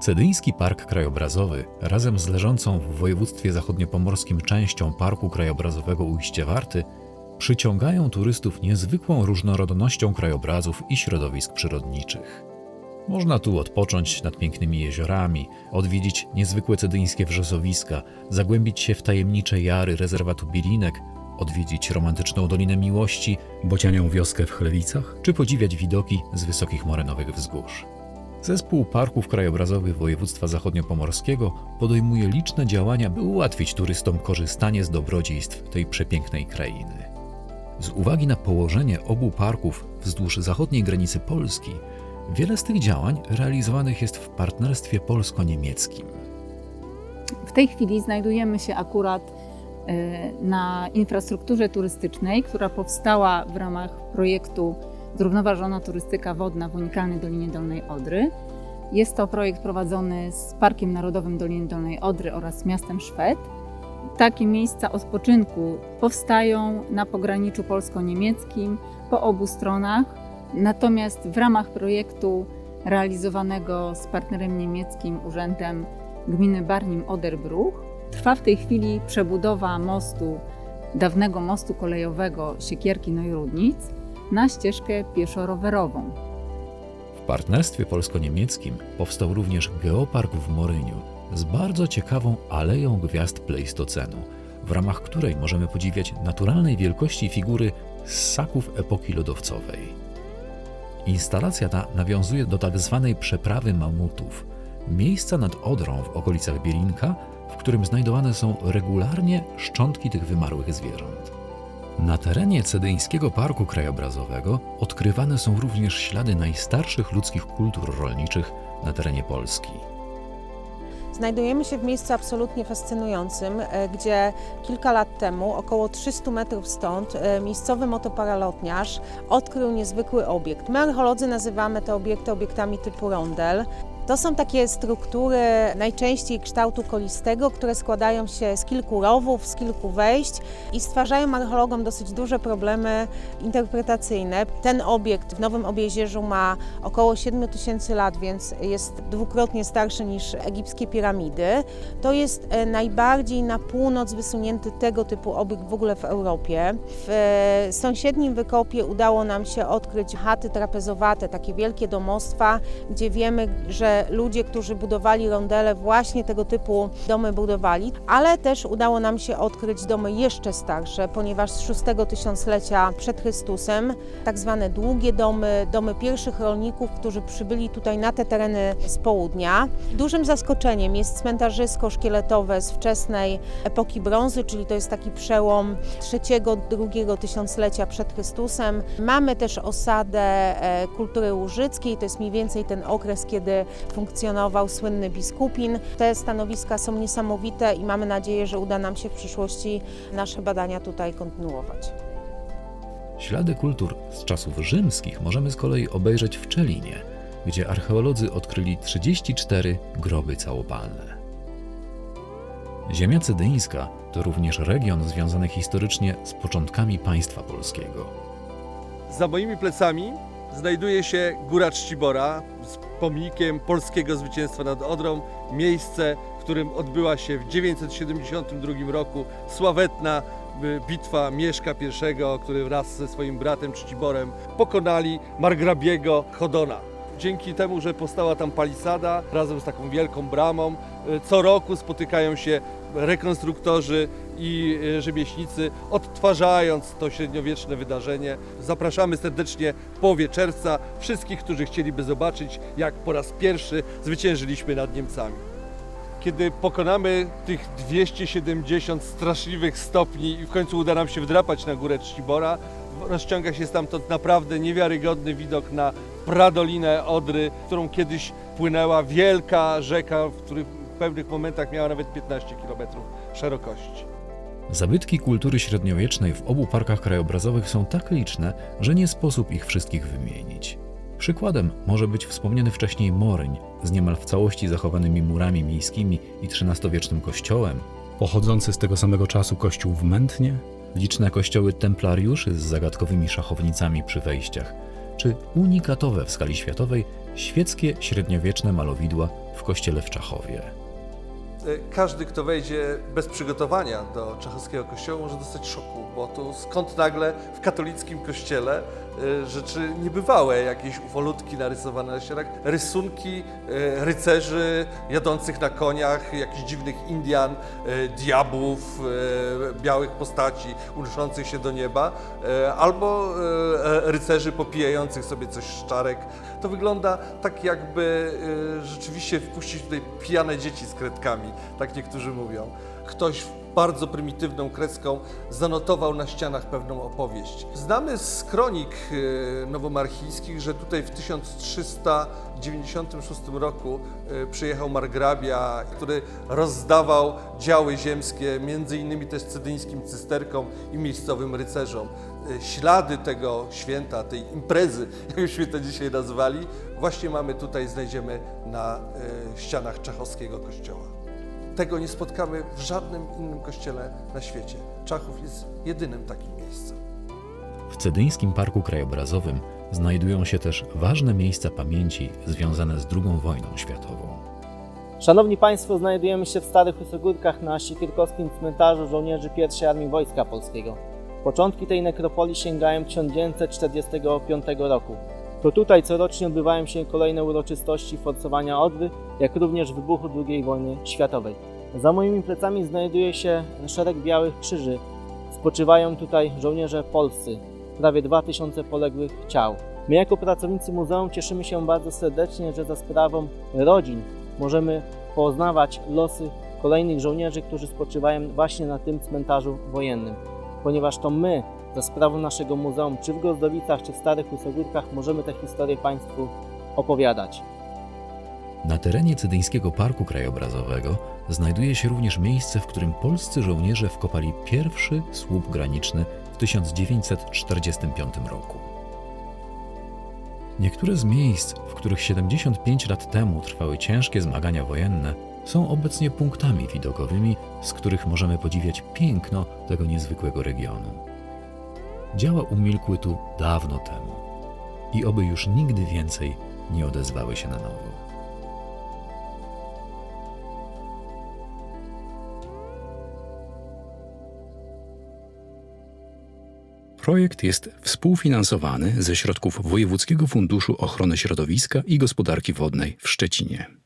Cedyński Park Krajobrazowy razem z leżącą w województwie zachodniopomorskim częścią Parku Krajobrazowego Ujście Warty przyciągają turystów niezwykłą różnorodnością krajobrazów i środowisk przyrodniczych. Można tu odpocząć nad pięknymi jeziorami, odwiedzić niezwykłe cedyńskie wrzosowiska, zagłębić się w tajemnicze jary rezerwatu Bilinek, odwiedzić romantyczną Dolinę Miłości, bocianią wioskę w Chlewicach, czy podziwiać widoki z wysokich morenowych wzgórz. Zespół Parków Krajobrazowych Województwa Zachodniopomorskiego podejmuje liczne działania, by ułatwić turystom korzystanie z dobrodziejstw tej przepięknej krainy. Z uwagi na położenie obu parków wzdłuż zachodniej granicy Polski, wiele z tych działań realizowanych jest w partnerstwie polsko-niemieckim. W tej chwili znajdujemy się akurat e, na infrastrukturze turystycznej, która powstała w ramach projektu Zrównoważona turystyka wodna w unikalnej Dolinie Dolnej Odry. Jest to projekt prowadzony z Parkiem Narodowym Doliny Dolnej Odry oraz miastem Szwed. Takie miejsca odpoczynku powstają na pograniczu polsko-niemieckim po obu stronach. Natomiast w ramach projektu realizowanego z partnerem niemieckim Urzędem Gminy Barnim-Oderbruch trwa w tej chwili przebudowa mostu, dawnego mostu kolejowego Siekierki-Neurudnic na ścieżkę pieszo-rowerową. W partnerstwie polsko-niemieckim powstał również geopark w Moryniu z bardzo ciekawą aleją gwiazd Pleistocenu, w ramach której możemy podziwiać naturalnej wielkości figury ssaków epoki lodowcowej. Instalacja ta nawiązuje do tak zwanej przeprawy mamutów, miejsca nad Odrą w okolicach Bielinka, w którym znajdowane są regularnie szczątki tych wymarłych zwierząt. Na terenie Cedyńskiego Parku Krajobrazowego odkrywane są również ślady najstarszych ludzkich kultur rolniczych na terenie Polski. Znajdujemy się w miejscu absolutnie fascynującym, e, gdzie kilka lat temu, około 300 metrów stąd, e, miejscowy motoparalotniarz odkrył niezwykły obiekt. My archeolodzy nazywamy te obiekty obiektami typu rondel. To są takie struktury najczęściej kształtu kolistego, które składają się z kilku rowów, z kilku wejść i stwarzają archeologom dosyć duże problemy interpretacyjne. Ten obiekt w Nowym Obiezierzu ma około 7 tysięcy lat, więc jest dwukrotnie starszy niż egipskie piramidy. To jest e, najbardziej na północ wysunięty tego typu obiekt w ogóle w Europie. W e, sąsiednim wykopie udało nam się odkryć chaty trapezowate, takie wielkie domostwa, gdzie wiemy, że ludzie, którzy budowali rondele, właśnie tego typu domy budowali, ale też udało nam się odkryć domy jeszcze starsze, ponieważ z VI tysiąclecia przed Chrystusem, tak zwane długie domy, domy pierwszych rolników, którzy przybyli tutaj na te tereny z południa. Dużym zaskoczeniem jest cmentarzysko szkieletowe z wczesnej epoki brązy, czyli to jest taki przełom III-II tysiąclecia przed Chrystusem. Mamy też osadę e, kultury łużyckiej, to jest mniej więcej ten okres, kiedy funkcjonował słynny biskupin. Te stanowiska są niesamowite i mamy nadzieję, że uda nam się w przyszłości nasze badania tutaj kontynuować. Ślady kultur z czasów rzymskich możemy z kolei obejrzeć w Czelinie, gdzie archeolodzy odkryli 34 groby całopalne. Ziemia cedyńska to również region związany historycznie z początkami państwa polskiego. Za moimi plecami znajduje się Góra Czcibora z pomnikiem polskiego zwycięstwa nad Odrą. Miejsce, w którym odbyła się w 972 roku sławetna y, bitwa Mieszka I, który wraz ze swoim bratem Czciborem pokonali margrabiego Chodona. Dzięki temu, że powstała tam palisada razem z taką wielką bramą, y, co roku spotykają się rekonstruktorzy i y, rzemieślnicy, odtwarzając to średniowieczne wydarzenie. Zapraszamy serdecznie w połowie czerwca wszystkich, którzy chcieliby zobaczyć, jak po raz pierwszy zwyciężyliśmy nad Niemcami. Kiedy pokonamy tych 270 straszliwych stopni i w końcu uda nam się wdrapać na górę Czcibora, rozciąga się stamtąd naprawdę niewiarygodny widok na pradolinę Odry, którą kiedyś płynęła wielka rzeka, w której pewnych momentach miała nawet 15 km szerokości. Zabytki kultury średniowiecznej w obu parkach krajobrazowych są tak liczne, że nie sposób ich wszystkich wymienić. Przykładem może być wspomniany wcześniej Moryń z niemal w całości zachowanymi murami miejskimi i XIII-wiecznym kościołem, pochodzący z tego samego czasu kościół w Mętnie, liczne kościoły templariuszy z zagadkowymi szachownicami przy wejściach, czy unikatowe w skali światowej świeckie średniowieczne malowidła w w kościele w Czachowie. E, Każdy, kto wejdzie bez przygotowania do czechowskiego kościoła, może dostać szoku, bo tu skąd nagle w katolickim kościele e, rzeczy niebywałe, jakieś ufolutki narysowane na ścianach, rysunki e, rycerzy jadących na koniach, jakichś dziwnych Indian, diabłów, białych postaci unoszących się do nieba, albo rycerzy popijających sobie coś z czarek. To wygląda tak, jakby rzeczywiście wpuścić tutaj pijane dzieci z kredkami, tak niektórzy mówią. Ktoś bardzo prymitywną kreską zanotował na ścianach pewną opowieść. Znamy z kronik e, nowomarchijskich, że tutaj w 1396 roku e, przyjechał margrabia, który rozdawał działy ziemskie, między innymi też cedyńskim cysterkom i miejscowym rycerzom. E, Ślady tego święta, tej imprezy, jak byśmy to dzisiaj nazwali, właśnie mamy tutaj, znajdziemy na ścianach czechowskiego kościoła. Tego nie spotkamy w żadnym innym kościele na świecie. Czachów jest jedynym takim miejscem. W Cedyńskim Parku Krajobrazowym znajdują się też ważne miejsca pamięci związane z II wojną światową. Szanowni Państwo, znajdujemy się w Starych Usogórkach na Siekierkowskim Cmentarzu Żołnierzy I Armii Wojska Polskiego. Początki tej nekropolii sięgają 1945 roku. To tutaj corocznie odbywają się kolejne uroczystości forsowania Odry, jak również wybuchu II wojny światowej. Za moimi plecami znajduje się szereg białych krzyży. Spoczywają tutaj żołnierze polscy, prawie 2000 poległych ciał. My jako pracownicy muzeum cieszymy się bardzo serdecznie, że za sprawą rodzin możemy poznawać losy kolejnych żołnierzy, którzy spoczywają właśnie na tym cmentarzu wojennym. Ponieważ to my, za sprawą naszego muzeum, czy w Gozdowicach, czy w Starych Usogórkach, możemy te historie Państwu opowiadać. Na terenie Cedyńskiego Parku Krajobrazowego znajduje się również miejsce, w którym polscy żołnierze wkopali pierwszy słup graniczny w 1945 roku. Niektóre z miejsc, w których 75 lat temu trwały ciężkie zmagania wojenne, są obecnie punktami widokowymi, z których możemy podziwiać piękno tego niezwykłego regionu. Działa umilkły tu dawno temu i oby już nigdy więcej nie odezwały się na nowo. Projekt jest współfinansowany ze środków Wojewódzkiego Funduszu Ochrony Środowiska i Gospodarki Wodnej w Szczecinie.